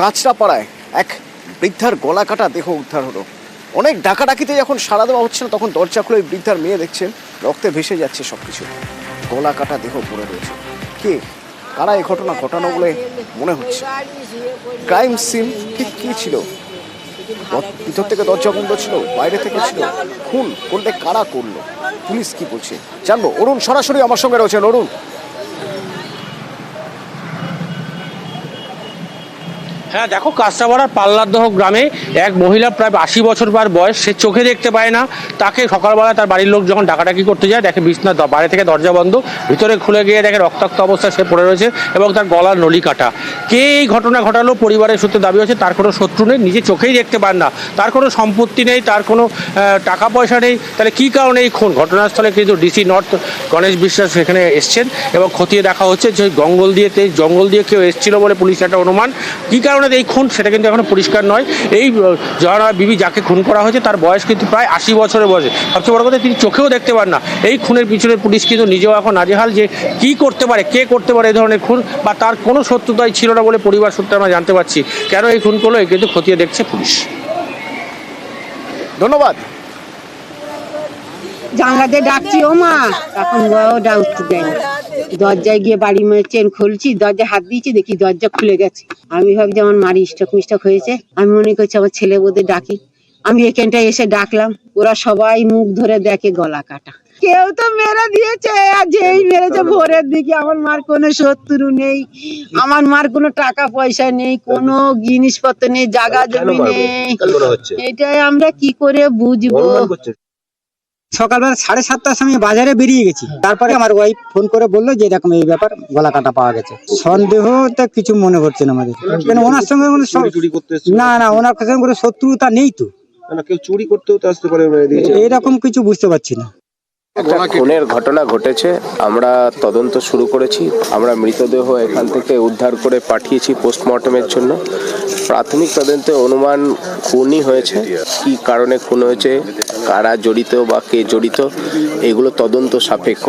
কাঁচরাপাড়ায় এক বৃদ্ধার গলা কাটা দেহ উদ্ধার হলো। অনেক ডাকাডাকিতে যখন সাড়া দেওয়া হচ্ছে না তখন দরজা খুলে বৃদ্ধার মেয়ে দেখছেন, রক্তে ভেসে যাচ্ছে সব কিছু গলা কাটা দেহ পড়ে রয়েছে। কে? কারা এই ঘটনা ঘটানো বলে মনে হচ্ছে? ক্রাইম সিন ঠিক কি ছিল? ভিতর থেকে দরজা বন্ধ ছিল, বাইরে থেকে ছিল? খুন করলে কারা করল? পুলিশ কি বলছে? জানব। অরুণ, সরাসরি আমার সঙ্গে রয়েছেন। অরুণ। হ্যাঁ দেখো, কাঁচরাপাড়ার পাল্লাদহ গ্রামে এক মহিলা প্রায় আশি বছর বার বয়স, সে চোখে দেখতে পায় না। তাকে সকালবেলা তার বাড়ির লোক যখন ডাকাডাকি করতে যায়, দেখে বিছনা বাইরে থেকে দরজা বন্ধ, ভিতরে খুলে গিয়ে দেখে রক্তাক্ত অবস্থায় সে পড়ে রয়েছে এবং তার গলার নলি কাটা। কে এই ঘটনা ঘটালো, পরিবারের সূত্রে দাবি হচ্ছে তার কোনো শত্রু নেই, নিজে চোখেই দেখতে পান না। তার কোনো সম্পত্তি নেই, তার কোনো টাকা পয়সা নেই। তাহলে কী কারণে এই খুন? ঘটনাস্থলে কিন্তু ডিসি নর্থ গণেশ বিশ্বাস সেখানে এসছেন এবং খতিয়ে দেখা হচ্ছে যে জঙ্গল দিয়ে জঙ্গল দিয়ে কেউ এসেছিল বলে পুলিশ একটা অনুমান। কী কারণে এই খুন, সেটা কিন্তু এখনও পরিষ্কার নয়। এই জয়না বিবি যাকে খুন করা হয়েছে, তার বয়স কিন্তু প্রায় আশি বছরের বয়সে। সবচেয়ে বড় কথা, তিনি চোখেও দেখতে পান না। এই খুনের পিছনে পুলিশ কিন্তু নিজেও এখন নাজেহাল যে কি করতে পারে, কে করতে পারে এই ধরনের খুন, বা তার কোনো শত্রুতাই ছিল না বলে পরিবার সূত্রে আমরা জানতে পারছি। কেন এই খুন করল এই কিন্তু খতিয়ে দেখছে পুলিশ। ধন্যবাদ। জানলা দিয়ে ডাকছি ও মা এখন উঠতে দেয় দরজায় গিয়ে বাড়ি চেন খুলছি দরজায় হাত দিয়েছি দেখি দরজা খুলে গেছে। আমি ভাবছি আমার মারি স্টক মিস্টক হয়েছে। আমি মনে করছি আমার ছেলে ওদের ডাকি। আমি এখানটায় এসে ডাকলাম। ওরা সবাই মুখ ধরে দেখে গলা কাটা। কেউ তো মেরে দিয়েছে আর যেই মেরেছে ভোরের দিকে। আমার মার কোনো শত্রু নেই। আমার মার কোনো টাকা পয়সা নেই কোনো জিনিসপত্র নেই জায়গা জমি নেই। এটাই আমরা কি করে বুঝব? সকালবেলা সাড়ে সাতটার সময় বাজারে বেরিয়ে গেছি। তারপরে আমার ওয়াইফ ফোন করে বলল যে এরকম এই ব্যাপার গলা কাটা পাওয়া গেছে। সন্দেহ তা কিছু মনে হচ্ছে না আমাদের। কেন ওনার সঙ্গে না না ওনার সঙ্গে কোনো শত্রুতা নেই তো। কেউ চুরি করতেও তো আসতে পারে এরকম কিছু বুঝতে পারছি না। খুনের ঘটনা ঘটেছে আমরা তদন্ত শুরু করেছি আমরা মৃতদেহ এখান থেকে উদ্ধার করে পাঠিয়েছি পোস্টমর্টমের জন্য। প্রাথমিক তদন্তে অনুমান খুনই হয়েছে কি কারণে খুন হয়েছে কারা জড়িত বা কে জড়িত এগুলো তদন্ত সাপেক্ষ।